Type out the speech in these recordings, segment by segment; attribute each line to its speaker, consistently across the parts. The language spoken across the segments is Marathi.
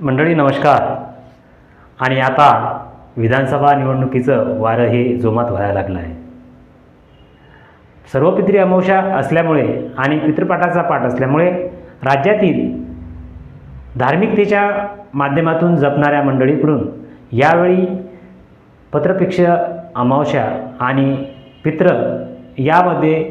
Speaker 1: मंडळी नमस्कार. आणि आता विधानसभा निवडणुकीचं वारं हे जोमात व्हायला लागलं आहे. सर्व पितृ अमावस्या असल्यामुळे आणि पितृपाठाचा पाठ असल्यामुळे राज्यातील धार्मिकतेच्या माध्यमातून जपणाऱ्या मंडळीकडून यावेळी पत्रपेक्ष अमावस्या आणि पित्र यामध्ये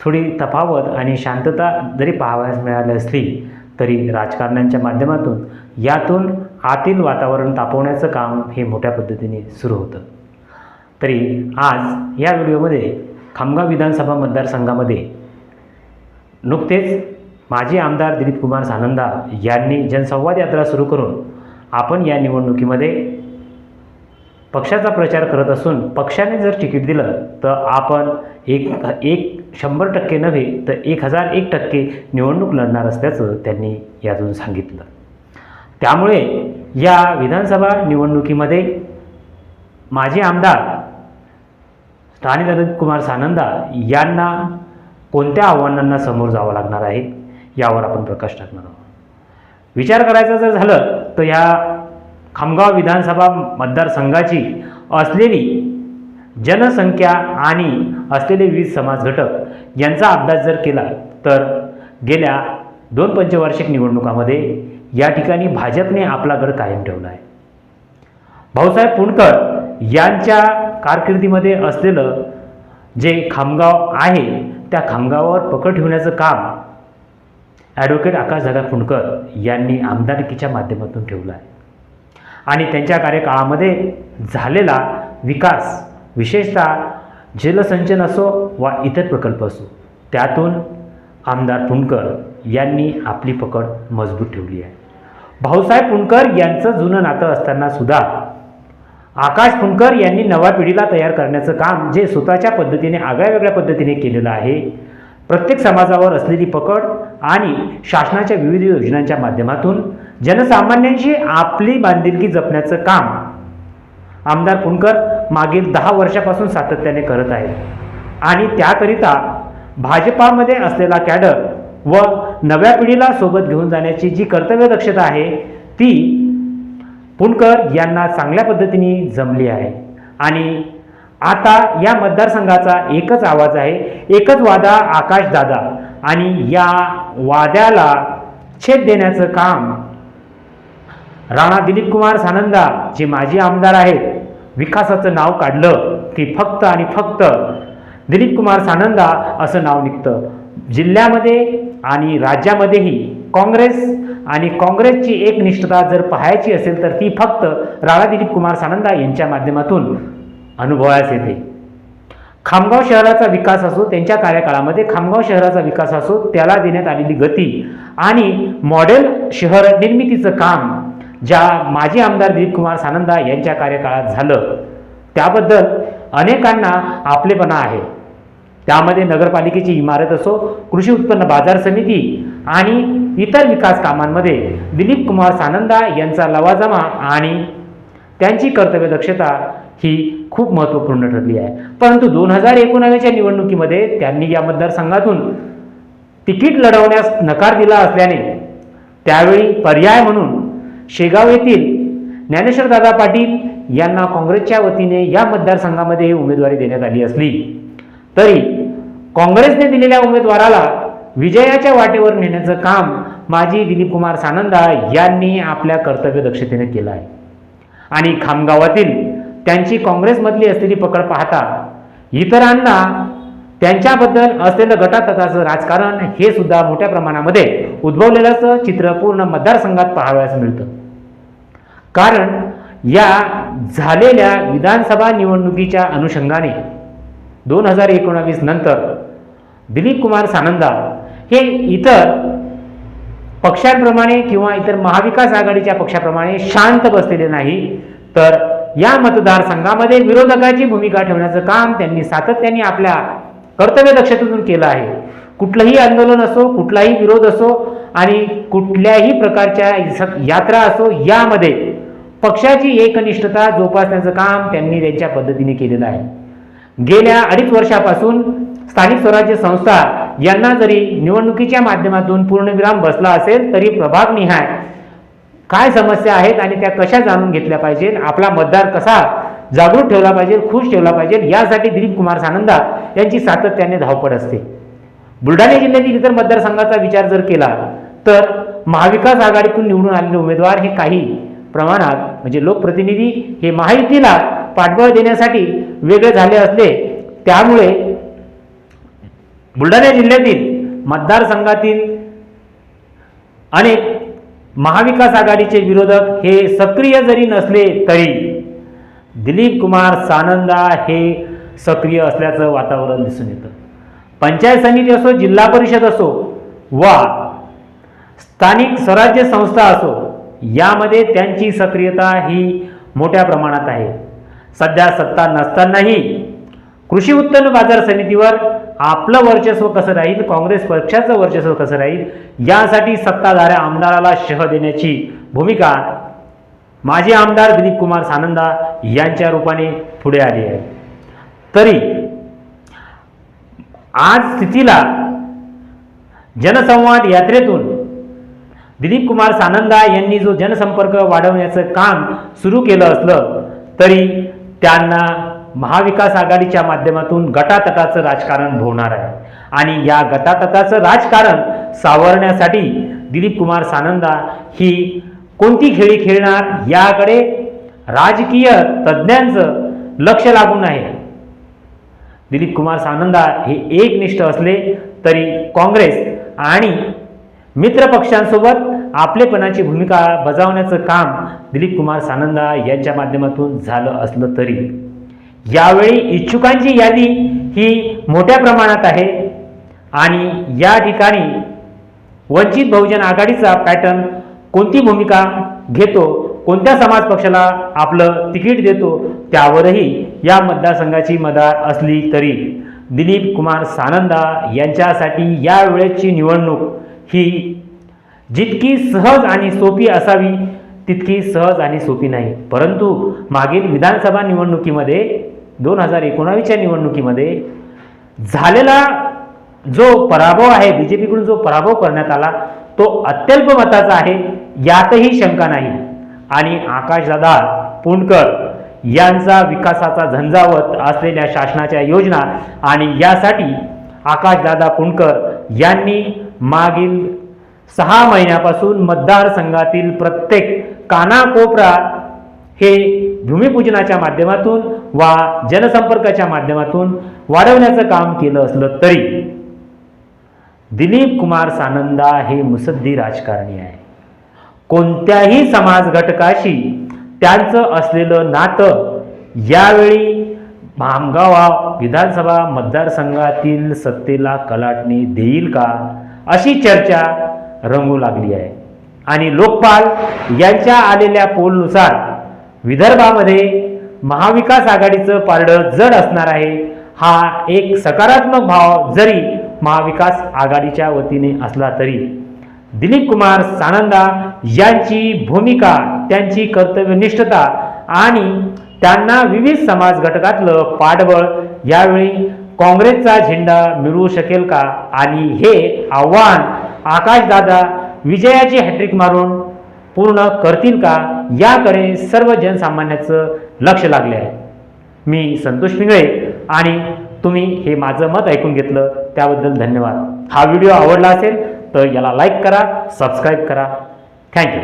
Speaker 1: थोडी तफावत आणि शांतता जरी पाहावयास मिळाली असली तरी राजकारण्यांच्या माध्यमातून यातून आतील वातावरण तापवण्याचं काम हे मोठ्या पद्धतीने सुरू होतं. तरी आज या व्हिडिओमध्ये खामगाव विधानसभा मतदारसंघामध्ये नुकतेच माजी आमदार दिलीप कुमार सानंदा यांनी जनसंवाद यात्रा सुरू करून आपण या निवडणुकीमध्ये पक्षाचा प्रचार करत असून पक्षाने जर तिकीट दिलं तर आपण एक एक शंभर टक्के नव्हे तर एक हजार एक टक्के निवडणूक लढणार असल्याचं त्यांनी यातून सांगितलं. त्यामुळे या विधानसभा निवडणुकीमध्ये माजी आमदार राणी कुमार सानंदा यांना कोणत्या आव्हानांना समोर जावं लागणार आहे यावर आपण प्रकाश टाकणार आहोत. विचार करायचा जर झालं तर ह्या खामगाव विधानसभा मतदारसंघाची असलेली जनसंख्या आणि असलेले वीज समाज घटक यांचा अभ्यास जर केला तर गेल्या दोन पंचवार्षिक निवडणुकामध्ये या ठिकाणी भाजपने आपला गड कायम ठेवला आहे. भाऊसाहेब पुणकर यांच्या कारकिर्दीमध्ये असलेलं जे खामगाव आहे त्या खामगावावर पकड ठेवण्याचं काम ॲडव्होकेट आकाशदादा फुंडकर यांनी आमदारकीच्या माध्यमातून ठेवलं आहे. आणि त्यांच्या कार्यकाळामध्ये झालेला विकास विशेषतः जलसंचन असो वा इतर प्रकल्प असो त्यातून आमदार पुणकर यांनी आपली पकड मजबूत ठेवली आहे. भाऊसाहेब पुणकर यांचं जुनं नातं असताना सुद्धा आकाश पुणकर यांनी नव्या पिढीला तयार करण्याचं काम जे स्वतःच्या पद्धतीने आगळ्या वेगळ्या पद्धतीने केलेलं आहे प्रत्येक समाजावर असलेली पकड आणि शासनाच्या विविध योजनांच्या माध्यमातून जनसामान्यांशी आपली बांधिलकी जपण्याचं काम आमदार पुणकर मागील दहा वर्षापासून सातत्याने करत आहेत. आणि त्याकरिता भाजपामध्ये असलेला कॅडर व नव्या पिढीला सोबत घेऊन जाण्याची जी कर्तव्य दक्षता आहे ती पुणकर यांना चांगल्या पद्धतीने जमली आहे. आणि आता या मतदारसंघाचा एकच आवाज आहे एकच वादा आकाश दादा. आणि या वाद्याला छेद देण्याचं काम राणा दिलीप कुमार सानंदा जे माजी आमदार आहेत विकासाचं नाव काढलं की फक्त आणि फक्त दिलीप कुमार सानंदा असं नाव निघतं. जिल्ह्यामध्ये आणि राज्यामध्येही काँग्रेस आणि काँग्रेसची एक निष्ठता जर पाहायची असेल तर ती फक्त राणा दिलीप कुमार सानंदा यांच्या माध्यमातून अनुभवास येते. खामगाव शहराचा विकास असो त्यांच्या कार्यकाळामध्ये खामगाव शहराचा विकास असो त्याला देण्यात आलेली गती आणि मॉडेल शहर निर्मितीचं काम ज्या माजी आमदार दिलीप कुमार सानंदा यांच्या कार्यकाळात झालं त्याबद्दल अनेकांना आपलेपणा आहे. त्यामध्ये नगरपालिकेची इमारत असो कृषी उत्पन्न बाजार समिती आणि इतर विकास कामांमध्ये दिलीप कुमार सानंदा यांचा लवाजमा आणि त्यांची कर्तव्य दक्षता ही खूप महत्त्वपूर्ण ठरली आहे. परंतु दोन हजार एकोणावीसच्या निवडणुकीमध्ये त्यांनी या मतदारसंघातून तिकीट लढवण्यास नकार दिला असल्याने त्यावेळी पर्याय म्हणून शेगाव येथील ज्ञानेश्वर दादा पाटील यांना काँग्रेसच्या वतीने या मतदारसंघामध्ये उमेदवारी देण्यात आली असली. तरी काँग्रेसने दिलेल्या उमेदवाराला विजयाच्या वाटेवर नेण्याचं काम माजी दिलीप कुमार सानंदा यांनी आपल्या कर्तव्य दक्षतेने केलं आहे. आणि खामगावातील त्यांची काँग्रेसमधली असलेली पकड पाहता इतरांना त्यांच्याबद्दल असलेलं गटातटाचं राजकारण हे सुद्धा मोठ्या प्रमाणामध्ये उद्भवलेलं चित्र पूर्ण मतदारसंघात पाहावयास मिळतं. कारण या झालेल्या विधानसभा निवडणुकीच्या अनुषंगाने दोन हजार एकोणावीस नंतर दिलीप कुमार सानंदा हे इतर पक्षांप्रमाणे किंवा इतर महाविकास आघाडीच्या पक्षाप्रमाणे शांत बसलेले नाही तर या मतदारसंघामध्ये विरोधकाची भूमिका ठेवण्याचं काम त्यांनी सातत्याने आपल्या कर्तव्य दक्षतेतून केलं आहे. कुठलंही आंदोलन असो कुठलाही विरोध असो आणि कुठल्याही प्रकारच्या स- यात्रा असो यामध्ये पक्षाची एकनिष्ठता जोपासण्याचं काम त्यांनी त्यांच्या पद्धतीने केलेलं आहे. गेल्या अडीच वर्षापासून स्थानिक स्वराज्य संस्था यांना जरी निवडणुकीच्या माध्यमातून पूर्णविराम बसला असेल तरी प्रभागनिहाय काय समस्या आहेत आणि त्या कशा जाणून घेतल्या पाहिजेत आपला मतदार कसा जागृत ठेवला पाहिजे खुश ठेवला पाहिजे यासाठी दिलीप कुमार सानंदा यांची सातत्याने धावपळ असते. बुलढाणा जिल्ह्यातील इतर मतदारसंघाचा विचार जर केला तर महाविकास आघाडीतून निवडून आलेले उमेदवार हे काही प्रमाणात म्हणजे लोकप्रतिनिधी हे माहितीला पाठबळ देण्यासाठी वेगळे झाले असले त्यामुळे बुलढाणा जिल्ह्यातील मतदारसंघातील अनेक महाविकास आघाडीचे विरोधक हे सक्रिय जरी नसले तरी दिलीप कुमार सानंदा हे सक्रिय असल्याचं वातावरण दिसून येतं. पंचायत समिती असो जिल्हा परिषद असो वा स्थानिक स्वराज्य संस्था असो यामध्ये त्यांची सक्रियता ही मोठ्या प्रमाणात आहे. सध्या सत्ता नसतानाही कृषी उत्पन्न बाजार समितीवर आपलं वर्चस्व कसं राहील काँग्रेस पक्षाचं वर्चस्व कसं राहील यासाठी सत्ताधाऱ्या आमदाराला शह देण्याची भूमिका माजी आमदार दिलीप कुमार सानंदा यांच्या रूपाने पुढे आली आहे. तरी आज स्थितीला जनसंवाद यात्रेतून दिलीप कुमार सानंदा यांनी जो जनसंपर्क वाढवण्याचं काम सुरू केलं असलं तरी त्यांना महाविकास आघाडीच्या माध्यमातून गटातटाचं राजकारण भोवणार आहे. आणि या गटातटाचं राजकारण सावरण्यासाठी दिलीप कुमार सानंदा ही कोणती खेळी खेळणार याकडे राजकीय तज्ज्ञांचं लक्ष लागून आहे. दिलीप कुमार सानंदा हे एकनिष्ठ असले तरी काँग्रेस आणि मित्रपक्षांसोबत आपलेपणाची भूमिका बजावण्याचं काम दिलीप कुमार सानंदा यांच्या माध्यमातून झालं असलं तरी. यावेळी इच्छुकांची यादी ही मोठ्या प्रमाणात आहे आणि या ठिकाणी वंचित बहुजन आघाडीचा पॅटर्न कोणती भूमिका घेतो कोणत्या समाज पक्षाला आपलं तिकीट देतो त्यावरही या मतदारसंघाची मदार असली तरी. दिलीप कुमार सानंदा यांच्यासाठी यावेळेची निवडणूक ही जितकी सहज आणि सोपी असावी तितकी सहज आणि सोपी नाही. परंतु मागील विधानसभा निवडणुकीमध्ये दोन हजार एकोणावीसच्या निवडणुकीमध्ये झालेला जो पराभव आहे बी जे पीकडून जो पराभव करण्यात आला तो अत्यल्प मताचा आहे यातही शंका नाही. आणि आकाशदादा पुणकर यांचा विकासाचा झंझावत असलेल्या शासनाच्या योजना आणि यासाठी आकाशदादा पुणकर यांनी मागील सहा महिन्यापासून मतदारसंघातील प्रत्येक कानाकोपरा हे भूमिपूजनाच्या माध्यमातून वा जनसंपर्काच्या माध्यमातून वाढवण्याचं काम केलं असलं तरी दिलीप कुमार सानंदा हे मुसद्दी राजकारणी आहे. कोणत्याही समाज घटकाशी त्यांचं असलेलं नातं यावेळी भामगावा विधानसभा मतदारसंघातील सत्तेला कलाटणी देईल का? अशी चर्चा रंगू लागली आहे. आणि लोकपाल यांच्या आलेल्या पोलनुसार विदर्भामध्ये महाविकास आघाडीचं पारडं जड असणार आहे हा एक सकारात्मक भाव जरी महाविकास आघाडीच्या वतीने असला तरी. दिलीप कुमार सानंदा यांची भूमिका त्यांची कर्तव्यनिष्ठता आणि त्यांना विविध समाज घटकातलं पाठबळ यावेळी काँग्रेसचा झेंडा मिळवू शकेल का? आणि हे आव्हान आकाशदादा विजयाची हॅट्रिक मारून पूर्ण करतील का? याकडे सर्व जनसामान्याचं लक्ष लागले आहे. मी संतोष पिंगळे आणि तुम्ही हे माझं मत ऐकून घेतलं त्याबद्दल धन्यवाद. हा व्हिडिओ आवडला असेल तर याला लाईक करा सबस्क्राईब करा. थँक्यू